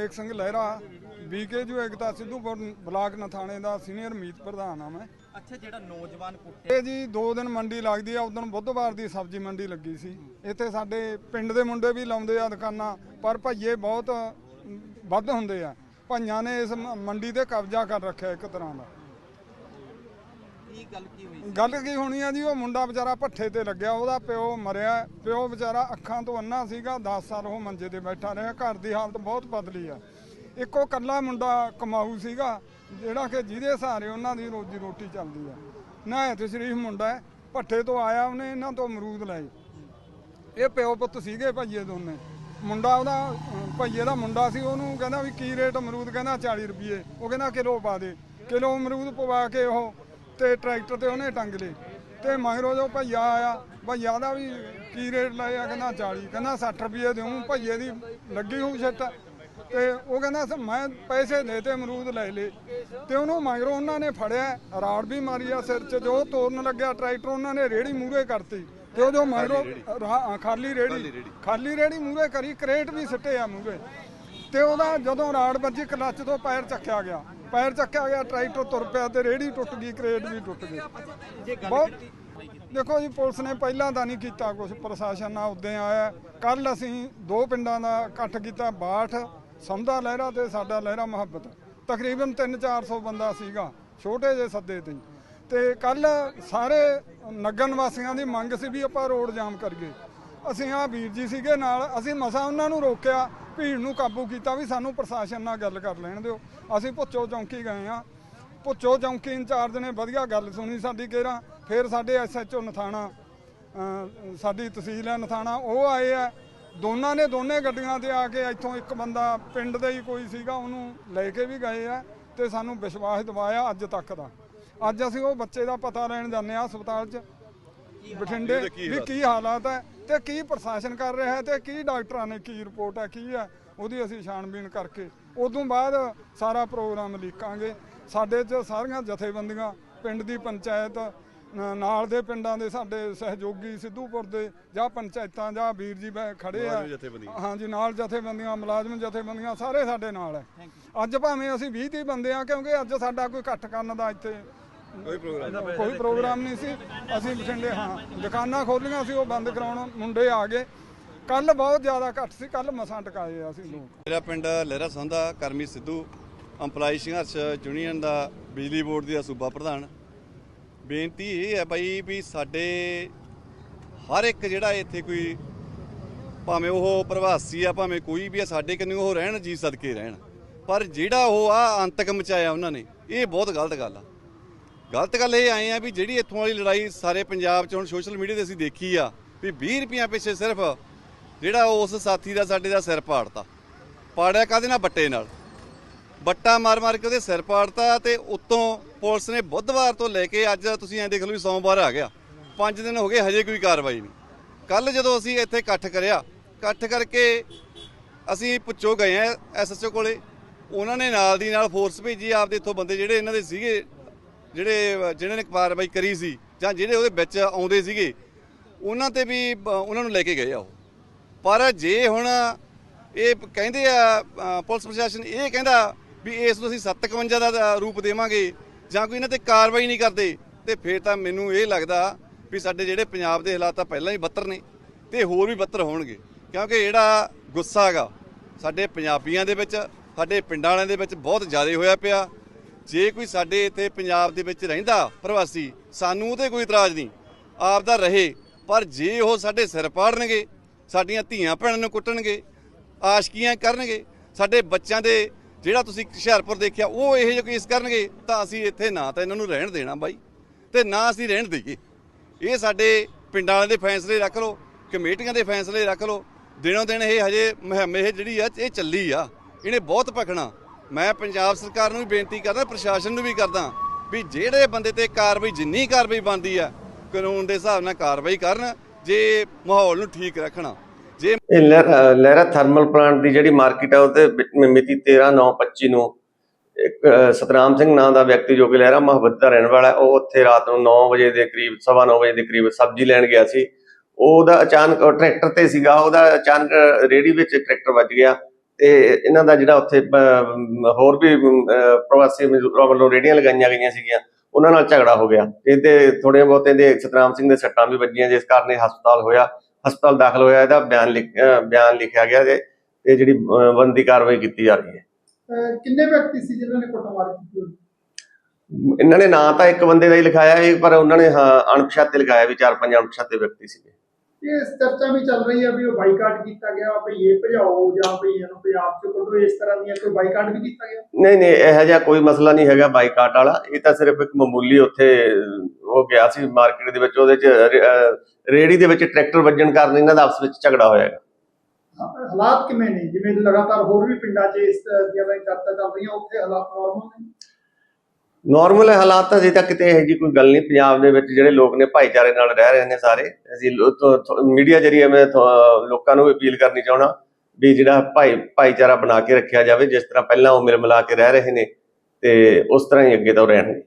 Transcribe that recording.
ਨੇਕ ਸਿੰਘ ਲਹਿਰਾ ਬੀਕੇ ਜੋ ਏਕਤਾ ਸਿੱਧੂਪੁਰ ਬਲਾਕ ਨਥਾਣੇ ਦਾ ਸੀਨੀਅਰ ਮੀਤ ਪ੍ਰਧਾਨ ਆ ਮੈਂ। ਅੱਛਾ ਜਿਹੜਾ ਨੌਜਵਾਨ ਕੁੱਟੇ ਇਹ ਜੀ ਦੋ ਦਿਨ ਮੰਡੀ ਲੱਗਦੀ ਆ ਉਦੋਂ ਬੁੱਧਵਾਰ ਦੀ ਸਬਜ਼ੀ ਮੰਡੀ ਲੱਗੀ ਸੀ। ਇੱਥੇ ਸਾਡੇ ਪਿੰਡ ਦੇ ਮੁੰਡੇ ਵੀ ਲਾਉਂਦੇ ਆ ਦੁਕਾਨਾਂ ਪਰ ਭਈਏ ਬਹੁਤ ਵੱਧ ਹੁੰਦੇ ਆ। ਭਈਆਂ ਨੇ ਇਸ ਮੰਡੀ ਤੇ ਕਬਜ਼ਾ ਕਰ ਰੱਖਿਆ ਇੱਕ ਤਰ੍ਹਾਂ ਦਾ। ਕੀ ਗੱਲ ਕੀ ਹੋਈ? ਗੱਲ ਕੀ ਹੋਣੀ ਆ ਜੀ, ਉਹ ਮੁੰਡਾ ਵਿਚਾਰਾ ਭੱਠੇ ਤੇ ਲੱਗਿਆ, ਉਹਦਾ ਪਿਓ ਮਰਿਆ, ਪਿਓ ਵਿਚਾਰਾ ਅੱਖਾਂ ਤੋਂ ਅੰਨਾ ਸੀਗਾ 10 ਸਾਲ ਉਹ ਮੰਜੇ ਤੇ ਬੈਠਾ ਰਿਹਾ, ਘਰ ਦੀ ਹਾਲਤ ਬਹੁਤ ਬਦਲੀ ਆ। ਇੱਕੋ ਕੱਲਾ ਮੁੰਡਾ ਕਮਾਊ ਸੀਗਾ, ਜਿਹੜਾ ਕਿ ਜਿਹਦੇ ਸਹਾਰੇ ਉਹਨਾਂ ਦੀ ਰੋਜੀ ਰੋਟੀ ਚੱਲਦੀ ਆ। ਨਾ ਤੇ ਸ਼ਰੀਫ ਮੁੰਡਾ ਹੈ, ਭੱਠੇ ਤੋਂ ਆਇਆ ਉਹਨੇ, ਇਹਨਾਂ ਤੋਂ ਅਮਰੂਦ ਲਏ। ਇਹ ਪਿਓ ਪੁੱਤ ਸੀਗੇ ਭਈਏ ਦੋਨੇ। ਮੁੰਡਾ ਉਹਦਾ, ਭਾਈਏ ਦਾ ਮੁੰਡਾ ਸੀ, ਉਹਨੂੰ ਕਹਿੰਦਾ ਵੀ ਕੀ ਰੇਟ ਅਮਰੂਦ, ਕਹਿੰਦਾ 40 ਰੁਪਏ ਉਹ ਕਹਿੰਦਾ ਕਿਲੋ ਪਾ ਦੇ। ਕਿਲੋ ਅਮਰੂਦ ਪਵਾ ਕੇ ਉਹ ਤੇ ਟਰੈਕਟਰ ਤੇ ਉਹਨੇ ਟੰਗ ਲਏ ਤੇ ਮਗਰੋਂ ਜੋ ਭਈਆ ਆਇਆ ਭਈਆ ਦਾ ਵੀ ਕੀ ਰੇਟ ਲਾਇਆ ਕਹਿੰਦਾ 40 ਕਹਿੰਦਾ 60 ਰੁਪਏ ਦੇਉਂ ਭਈਏ ਦੀ ਲੱਗੀ ਹੋਊ ਛੱਟ ਤੇ ਉਹ ਕਹਿੰਦਾ ਮੈਂ ਪੈਸੇ ਦੇ ਤੇ ਅਮਰੂਦ ਲੈ ਲੇ ਤੇ ਉਹਨੂੰ ਮਗਰੋਂ ਉਹਨਾਂ ਨੇ ਫੜਿਆ ਰਾੜ ਵੀ ਮਾਰੀ ਆ ਸਿਰ 'ਚ ਜੋ ਤੋੜਨ ਲੱਗਿਆ ਟਰੈਕਟਰ ਉਹਨਾਂ ਨੇ ਰੇੜੀ ਮੂਹਰੇ ਕਰਤੀ। ਤੇ ਉਹ ਜੋ ਮਗਰੋਂ ਖਾਲੀ ਰੇੜੀ। ਖਾਲੀ ਰੇੜੀ ਮੂਹਰੇ ਕਰੀ ਕਰੇਟ ਵੀ ਸਿੱਟੇ ਆ ਮੂਹਰੇ। ਤੇ ਉਹਦਾ ਜਦੋਂ ਰਾੜ ਵੱਜੀ ਕਲੱਚ ਤੋਂ ਪੈਰ ਚੱਕਿਆ ਗਿਆ। ਪੈਰ ਚੱਕਿਆ ਗਿਆ ਟਰੈਕਟਰ ਤੁਰ ਪਿਆ ਤੇ ਰੇੜੀ ਟੁੱਟ ਗਈ ਕਰੇਟ ਵੀ ਟੁੱਟ ਗਈ। ਜੇ ਬਹੁਤ ਦੇਖੋ ਜੀ ਪੁਲਿਸ ਨੇ ਪਹਿਲਾਂ ਤਾਂ ਨਹੀਂ ਕੀਤਾ ਕੁਝ ਪ੍ਰਸ਼ਾਸਨ ਨਾਲ ਉਦੋਂ ਆਇਆ। ਕੱਲ ਅਸੀਂ ਦੋ ਪਿੰਡਾਂ ਦਾ ਇਕੱਠ ਕੀਤਾ ਬਾਠ ਸਮਦਾ ਲਹਿਰਾ ਤੇ ਸਾਡਾ ਲਹਿਰਾ ਮੁਹੱਬਤ। ਤਕਰੀਬਨ 3-400 ਬੰਦਾ ਸੀਗਾ ਛੋਟੇ ਜਿਹੇ ਸੱਦੇ ਤੇ ਤੇ ਕੱਲ ਸਾਰੇ ਨਗਰ ਵਾਸੀਆਂ ਦੀ ਮੰਗ ਸੀ ਵੀ ਆਪਾਂ ਰੋਡ ਜਾਮ ਕਰੀਏ। ਅਸੀਂ ਆ ਵੀਰ ਜੀ ਸੀਗੇ ਨਾਲ ਅਸੀਂ ਮਸਾ ਉਹਨਾਂ ਨੂੰ ਰੋਕਿਆ ਭੀੜ ਨੂੰ ਕਾਬੂ ਕੀਤਾ ਵੀ ਸਾਨੂੰ ਪ੍ਰਸ਼ਾਸਨ ਨਾਲ ਗੱਲ ਕਰ ਲੈਣ ਦਿਓ। ਅਸੀਂ ਭੁੱਚੋ ਚੌਂਕੀ ਗਏ ਆ ਭੁੱਚੋ ਚੌਂਕੀ ਇੰਚਾਰਜ ਨੇ ਵਧੀਆ ਗੱਲ ਸੁਣੀ ਸਾਡੀ ਕੇਰਾ ਫਿਰ ਸਾਡੇ ਐਸਐਚਓ ਨਥਾਣਾ ਸਾਡੀ ਤਹਿਸੀਲ ਹੈ ਨਥਾਣਾ ਉਹ ਆਏ ਆ। ਦੋਨਾਂ ਨੇ ਦੋਨੇ ਗੱਡੀਆਂ ਤੇ ਆ ਕੇ ਇੱਥੋਂ ਇੱਕ ਬੰਦਾ ਪਿੰਡ ਦਾ ਹੀ ਕੋਈ ਸੀਗਾ ਉਹਨੂੰ ਲੈ ਕੇ ਵੀ ਗਏ ਆ ਤੇ ਸਾਨੂੰ ਵਿਸ਼ਵਾਸ ਦਿਵਾਇਆ ਅੱਜ ਤੱਕ ਦਾ। ਅੱਜ ਅਸੀਂ ਉਹ ਬੱਚੇ ਦਾ ਪਤਾ ਲੈਣ ਜਾਂਦੇ ਆ ਹਸਪਤਾਲ 'ਚ। ਬਠਿੰਡੇ ਵੀ ਕੀ ਹਾਲਾਤ ਹੈ? ਤੇ ਕੀ ਪ੍ਰਸ਼ਾਸਨ ਕਰ ਰਿਹਾ ਹੈ ਤੇ ਕੀ ਡਾਕਟਰਾਂ ਨੇ ਕੀ ਰਿਪੋਰਟ ਹੈ ਕੀ ਹੈ ਉਹਦੀ ਅਸੀਂ ਛਾਣਬੀਣ ਕਰਕੇ ਉਦੋਂ ਬਾਅਦ ਸਾਰਾ ਪ੍ਰੋਗਰਾਮ ਲੀਕਾਂਗੇ ਸਾਡੇ 'ਚ ਸਾਰੀਆਂ ਜਥੇਬੰਦੀਆਂ ਪਿੰਡ ਦੀ ਪੰਚਾਇਤ ਨਾਲ ਦੇ ਪਿੰਡਾਂ ਦੇ ਸਾਡੇ ਸਹਿਯੋਗੀ ਸਿੱਧੂਪੁਰ ਦੇ ਜਾਂ ਪੰਚਾਇਤਾਂ ਜਾਂ ਵੀਰ ਜੀ ਬੈ ਖੜੇ ਆ। ਹਾਂਜੀ ਨਾਲ ਜਥੇਬੰਦੀਆਂ ਮੁਲਾਜ਼ਮ ਜਥੇਬੰਦੀਆਂ ਸਾਰੇ ਸਾਡੇ ਨਾਲ ਹੈ। ਅੱਜ ਭਾਵੇਂ ਅਸੀਂ 20 30 ਬੰਦੇ ਆ ਕਿਉਂਕਿ ਅੱਜ ਸਾਡਾ ਕੋਈ ਇਕੱਠ ਕਰਨ ਦਾ ਇੱਥੇ ਕੋਈ ਪ੍ਰੋਗਰਾਮ ਕੋਈ ਪ੍ਰੋਗਰਾਮ ਨਹੀਂ ਸੀ। ਅਸੀਂ ਬਠਿੰਡੇ ਹਾਂ ਦੁਕਾਨਾਂ ਖੋਲੀਆਂ ਸੀ ਉਹ ਬੰਦ ਕਰਾਉਣ ਮੁੰਡੇ ਆ ਗਏ। ਕੱਲ ਬਹੁਤ ਜ਼ਿਆਦਾ ਘੱਟ ਸੀ ਕੱਲ ਮਸਾਂ ਟਕਾਏ ਅਸੀਂ ਲੋਕ। ਮੇਰਾ ਪਿੰਡ ਲਹਿਰਾ ਸੰਧਾ ਕਰਮੀ ਸਿੱਧੂ ਅੰਪਲਾਈ ਸੰਘਰਸ਼ ਯੂਨੀਅਨ ਦਾ ਬਿਜਲੀ ਬੋਰਡ ਦੀ ਸੂਬਾ ਪ੍ਰਧਾਨ। ਬੇਨਤੀ ਇਹ ਹੈ ਬਾਈ ਵੀ ਸਾਡੇ ਹਰ ਇੱਕ ਜਿਹੜਾ ਇੱਥੇ ਕੋਈ ਭਾਵੇਂ ਉਹ ਪ੍ਰਵਾਸੀ ਆ ਭਾਵੇਂ ਕੋਈ ਵੀ ਆ ਸਾਡੇ ਕੰਨੀ ਉਹ ਰਹਿਣ ਜੀ ਸਦਕੇ ਰਹਿਣ। ਪਰ ਜਿਹੜਾ ਉਹ ਆ ਅੰਤਕ ਮਚਾਇਆ ਉਹਨਾਂ ਨੇ ਇਹ ਬਹੁਤ ਗਲਤ ਗੱਲ ਆ। ਗਲਤ ਗੱਲ ਇਹ ਆਏ ਆ ਵੀ ਜਿਹੜੀ ਇੱਥੋਂ ਵਾਲੀ ਲੜਾਈ ਸਾਰੇ ਪੰਜਾਬ 'ਚ ਹੁਣ ਸੋਸ਼ਲ ਮੀਡੀਆ ਤੇ ਅਸੀਂ ਦੇਖੀ ਆ, ਵੀ 20 ਰੁਪਈਆ ਪਿੱਛੇ ਸਿਰਫ ਜਿਹੜਾ ਉਸ ਸਾਥੀ ਦਾ ਸਾਡੇ ਦਾ ਸਿਰ ਪਾੜਤਾ। ਪਾੜਿਆ ਕਾਦੇ ਨਾਲ? ਬੱਟੇ ਨਾਲ। ਬੱਟਾ ਮਾਰ ਮਾਰ ਕੇ ਉਹਦੇ ਸਿਰ ਪਾੜਤਾ ਤੇ ਉੱਤੋਂ ਪੁਲਿਸ ਨੇ ਬੁੱਧਵਾਰ ਤੋਂ ਲੈ ਕੇ ਅੱਜ ਤੁਸੀਂ ਐਂ ਦੇਖ ਲਓ ਵੀ ਸੋਮਵਾਰ ਆ ਗਿਆ। 5 ਦਿਨ ਹੋ ਗਏ ਹਜੇ ਕੋਈ ਕਾਰਵਾਈ ਨਹੀਂ। ਕੱਲ ਜਦੋਂ ਅਸੀਂ ਇੱਥੇ ਇਕੱਠ ਕਰਿਆ, ਇਕੱਠ ਕਰਕੇ ਅਸੀਂ ਪੁੱਛੋ ਗਏ ਆ ਐਸਐਸਓ ਕੋਲੇ। ਉਹਨਾਂ ਨੇ ਨਾਲ ਦੀ ਨਾਲ ਫੋਰਸ ਭੇਜੀ, ਆਪਦੇ ਇੱਥੋਂ ਬੰਦੇ ਜਿਹੜੇ ਇਹਨਾਂ ਦੇ ਸੀਗੇ ਜਿਹੜੇ, ਜਿਹਨਾਂ ਨੇ ਕਾਰਵਾਈ ਕਰੀ ਸੀ ਜਾਂ ਜਿਹੜੇ ਉਹਦੇ ਵਿੱਚ ਆਉਂਦੇ ਸੀਗੇ, ਉਹਨਾਂ ਤੇ ਵੀ ਬ- ਉਹਨਾਂ ਨੂੰ ਲੈ ਕੇ ਗਏ ਆ ਉਹ। ਪਰ ਜੇ ਹੁਣ ਇਹ ਕਹਿੰਦੇ ਆ ਪੁਲਿਸ ਪ੍ਰਸ਼ਾਸਨ ਇਹ ਕਹਿੰਦਾ ਵੀ ਇਸ ਨੂੰ ਅਸੀਂ 57 ਦਾ ਦਾ ਰੂਪ ਦੇਵਾਂਗੇ ਜਾਂ ਕੋਈ ਇਹਨਾਂ ਤੇ ਕਾਰਵਾਈ ਨਹੀਂ ਕਰਦੇ, ਤੇ ਫਿਰ ਤਾਂ ਮੈਨੂੰ ਇਹ ਲੱਗਦਾ ਵੀ ਸਾਡੇ ਜਿਹੜੇ ਪੰਜਾਬ ਦੇ ਹਾਲਾਤ ਆ ਪਹਿਲਾਂ ਹੀ ਬੱਤਰ ਨੇ, ਤੇ ਹੋਰ ਵੀ ਬੱਤਰ ਹੋਣਗੇ। ਕਿਉਂਕਿ ਜਿਹੜਾ ਗੁੱਸਾ ਹੈਗਾ, ਸਾਡੇ ਪੰਜਾਬੀਆਂ ਦੇ ਵਿੱਚ, ਸਾਡੇ ਪਿੰਡਾਂ ਵਾਲਿਆਂ ਦੇ ਵਿੱਚ ਬਹੁਤ ਜ਼ਿਆਦਾ ਹੋਇਆ ਪਿਆ। ਜੇ ਕੋਈ ਸਾਡੇ ਇੱਥੇ ਪੰਜਾਬ ਦੇ ਵਿੱਚ ਰਹਿੰਦਾ ਪ੍ਰਵਾਸੀ, ਸਾਨੂੰ ਉਹਦੇ ਕੋਈ ਇਤਰਾਜ਼ ਨਹੀਂ। ਆਪ ਦਾ ਰਹੇ, ਪਰ ਜੇ ਉਹ ਸਾਡੇ ਸਿਰ ਪਾੜਨਗੇ, ਸਾਡੀਆਂ ਧੀਆਂ ਭੈਣਾਂ ਨੂੰ ਕੁੱਟਣਗੇ, ਆਸ਼ਕੀਆਂ ਕਰਨਗੇ, ਸਾਡੇ ਬੱਚਿਆਂ ਦੇ ਜਿਹੜਾ ਤੁਸੀਂ ਹੁਸ਼ਿਆਰਪੁਰ ਦੇਖਿਆ, ਉਹ ਇਹੋ ਜਿਹਾ ਕੇਸ ਕਰਨਗੇ, ਤਾਂ ਅਸੀਂ ਇੱਥੇ ਨਾ ਤਾਂ ਇਹਨਾਂ ਨੂੰ ਰਹਿਣ ਦੇਣਾ ਬਾਈ, ਤੇ ਨਾ ਅਸੀਂ ਰਹਿਣ ਦੇਈਏ। ਇਹ ਸਾਡੇ ਪਿੰਡਾਂ ਵਾਲਿਆਂ ਦੇ ਫੈਸਲੇ ਰੱਖ ਲਓ, ਕਮੇਟੀਆਂ ਦੇ ਫੈਸਲੇ ਰੱਖ ਲਓ। ਦਿਨੋਂ ਦਿਨ ਇਹ ਹਜੇ ਮੁਹਿੰਮ ਇਹ ਜਿਹੜੀ ਆ, ਇਹ ਚੱਲੀ ਆ। ਇਹਨੇ ਬਹੁਤ ਭਖਣਾ। ਮੈਂ ਪੰਜਾਬ ਸਰਕਾਰ ਨੂੰ ਵੀ ਬੇਨਤੀ ਕਰਦਾ, ਪ੍ਰਸ਼ਾਸਨ ਨੂੰ ਵੀ ਕਰਦਾ ਵੀ ਜਿਹੜੇ ਬੰਦੇ ਤੇ ਕਾਰਵਾਈ, ਜਿੰਨੀ ਕਾਰਵਾਈ ਬਣਦੀ ਆ, ਕਾਨੂੰਨ ਦੇ ਹਿਸਾਬ ਨਾਲ ਕਾਰਵਾਈ ਕਰਨ, ਜੇ ਮਾਹੌਲ ਨੂੰ ਠੀਕ ਰੱਖਣਾ। ਜੇ ਇਹ ਲਹਿਰਾ ਥਰਮਲ ਪਲਾਂਟ ਦੀ ਜਿਹੜੀ ਮਾਰਕੀਟ ਹੈ ਉਹਦੇ ਮਿਤੀ 13/9/25 ਨੂੰ ਇੱਕ ਸਤਨਾਮ ਸਿੰਘ ਨਾਂ ਦਾ ਵਿਅਕਤੀ ਜੋ ਕਿ ਲਹਿਰਾ ਮੁਹੱਬਤ ਦਾ ਰਹਿਣ ਵਾਲਾ ਉਹ ਉੱਥੇ ਰਾਤ ਨੂੰ 9 ਵਜੇ ਦੇ ਕਰੀਬ, ਸਵਾ ਨੌ ਵਜੇ ਦੇ ਕਰੀਬ ਸਬਜ਼ੀ ਲੈਣ ਗਿਆ ਸੀ। ਉਹਦਾ ਅਚਾਨਕ ਟਰੈਕਟਰ ਤੇ ਸੀਗਾ, ਉਹਦਾ ਅਚਾਨਕ ਰੇੜੀ ਵਿੱਚ ਟਰੈਕਟਰ ਵੱਜ ਗਿਆ। ਤੇ ਇਹਨਾਂ ਦਾ ਜਿਹੜਾ ਉੱਥੇ ਹੋਰ ਵੀ ਪ੍ਰਵਾਸੀ ਮਜ਼ਦੂਰਾਂ ਵੱਲੋਂ ਰੇੜੀਆਂ ਲਗਾਈਆਂ ਗਈਆਂ ਸੀਗੀਆਂ ਉਹਨਾਂ ਨਾਲ ਝਗੜਾ ਹੋ ਗਿਆ। ਇਹਦੇ ਥੋੜੇ ਬਹੁਤੇ ਦੇ ਸਤਨਾਮ ਸਿੰਘ ਦੇ ਸੱਟਾਂ ਵੀ ਵੱਜੀਆਂ ਜਿਸ ਕਾਰਨ ਇਹ ਹਸਪਤਾਲ ਹੋਇਆ। ਹਸਪਤਾਲ ਦਾਖਲ ਹੋਇਆ ਇਹਦਾ ਬਿਆਨ ਬਿਆਨ ਲਿਖਿਆ ਗਿਆ ਤੇ ਜਿਹੜੀ ਬਣਦੀ ਕਾਰਵਾਈ ਕੀਤੀ ਜਾ ਰਹੀ ਹੈ। ਕਿੰਨੇ ਵਿਅਕਤੀ ਸੀ ਜਿਨ੍ਹਾਂ ਨੇ ਕੁੱਟਮਾਰ ਕੀਤੀ? ਇਹਨਾਂ ਨੇ ਨਾਂ ਤਾਂ ਇੱਕ ਬੰਦੇ ਦਾ ਹੀ ਲਿਖਾਇਆ ਹੈ ਪਰ ਉਹਨਾਂ ਨੇ ਹਾਂ ਅਣਪਛਾਤੇ ਲਿਖਾਇਆ ਵੀ ਚਾਰ ਪੰਜ ਅਣਪਛਾਤੇ ਵਿਅਕਤੀ ਸੀਗੇ। ਇਹ ਚਰਚਾ ਵੀ ਚੱਲ ਰਹੀ ਹੈ ਵੀ ਉਹ ਬਾਈਕਾਟ ਕੀਤਾ ਗਿਆ ਵੀ ਇਹ ਭਜਾਓ ਜਾਂ ਵੀ ਇਹਨੂੰ ਪੰਜਾਬ ਚ ਕੱਢੋ ਇਸ ਤਰ੍ਹਾਂ ਦੀਆਂ ਕੋਈ ਬਾਈਕਾਟ ਵੀ ਕੀਤਾ ਗਿਆ? ਨਹੀਂ ਨਹੀਂ ਇਹੋ ਜਿਹਾ ਕੋਈ ਮਸਲਾ ਨਹੀਂ ਹੈਗਾ ਬਾਈਕਾਟ ਵਾਲਾ। ਇਹ ਤਾਂ ਸਿਰਫ ਇੱਕ ਮਾਮੂਲੀ ਉੱਥੇ ਉਹ ਗਿਆ ਸੀ ਮਾਰਕੀਟ ਦੇ ਵਿੱਚ ਉਹਦੇ ਚ ਰੇ- ਅਹ, ਰੇਹੜੀ ਦੇ ਵਿੱਚ ਟਰੈਕਟਰ ਵੱਜਣ ਕਾਰਨ ਇਹਨਾਂ ਦਾ ਆਪਸ ਵਿੱਚ ਝਗੜਾ ਹੋਇਆ ਹੈਗਾ। ਹਾਂ, ਹਾਲਾਤ ਕਿਵੇਂ ਨੇ? ਜਿਵੇਂ ਲਗਾਤਾਰ ਹੋਰ ਵੀ ਪਿੰਡਾਂ 'ਚ ਇਸ ਦੀਆਂ ਚਰਚਾ ਚੱਲ ਰਹੀਆਂ ਉੱਥੇ ਹਾਲਾਤ ਨਾਰਮਲ ਨੇ? ਨਾਰਮਲ ਹਾਲਾਤ ਤਾਂ ਅਜੇ ਤੱਕ ਕਿਤੇ ਇਹੋ ਜਿਹੀ ਕੋਈ ਗੱਲ ਨਹੀਂ, ਪੰਜਾਬ ਦੇ ਵਿੱਚ ਜਿਹੜੇ ਲੋਕ ਨੇ ਭਾਈਚਾਰੇ ਨਾਲ ਰਹਿ ਰਹੇ ਨੇ ਸਾਰੇ, ਅਸੀਂ ਮੀਡੀਆ ਜਰੀਏ ਮੈਂ ਥੋ- ਲੋਕਾਂ ਨੂੰ ਅਪੀਲ ਕਰਨੀ ਚਾਹਣਾ ਵੀ ਜਿਹੜਾ ਭਾਈ ਭਾਈਚਾਰਾ ਬਣਾ ਕੇ ਰੱਖਿਆ ਜਾਵੇ, ਜਿਸ ਤਰ੍ਹਾਂ ਪਹਿਲਾਂ ਉਹ ਮਿਲ ਮਿਲਾ ਕੇ ਰਹਿ ਰਹੇ ਨੇ ਤੇ ਉਸ ਤਰ੍ਹਾਂ ਹੀ ਅੱਗੇ ਤੋਂ ਰਹਿਣਗੇ।